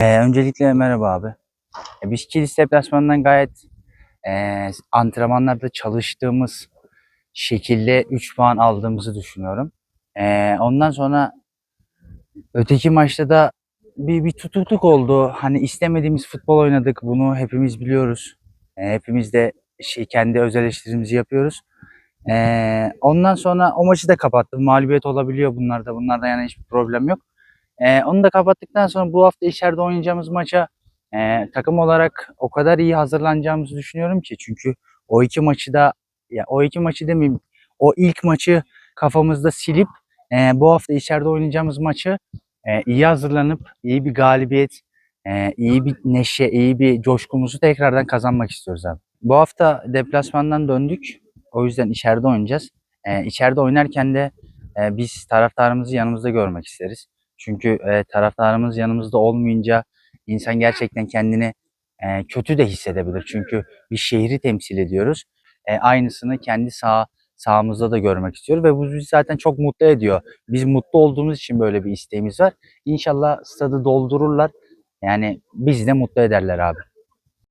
Ee, öncelikle merhaba abi. E, Biz Kilis deplasmanından gayet e, antrenmanlarda çalıştığımız şekilde 3 puan aldığımızı düşünüyorum. E, ondan sonra öteki maçta da bir, bir tutukluk oldu. Hani istemediğimiz futbol oynadık. Bunu hepimiz biliyoruz. E, hepimiz de şey, kendi öz eleştirimizi yapıyoruz. E, ondan sonra o maçı da kapattım. Mağlubiyet olabiliyor bunlarda. Bunlarda yani hiçbir problem yok. Ee, onu da kapattıktan sonra bu hafta içeride oynayacağımız maça e, takım olarak o kadar iyi hazırlanacağımızı düşünüyorum ki çünkü o iki maçı da ya o iki maçı demeyeyim o ilk maçı kafamızda silip e, bu hafta içeride oynayacağımız maçı e, iyi hazırlanıp iyi bir galibiyet, e, iyi bir neşe, iyi bir coşkumuzu tekrardan kazanmak istiyoruz abi. Bu hafta deplasmandan döndük. O yüzden içeride oynayacağız. E, içeride oynarken de e, biz taraftarımızı yanımızda görmek isteriz. Çünkü e, taraftarımız yanımızda olmayınca insan gerçekten kendini e, kötü de hissedebilir. Çünkü bir şehri temsil ediyoruz. E, aynısını kendi sağ sahamızda da görmek istiyoruz ve bu bizi zaten çok mutlu ediyor. Biz mutlu olduğumuz için böyle bir isteğimiz var. İnşallah stadı doldururlar. Yani bizi de mutlu ederler abi.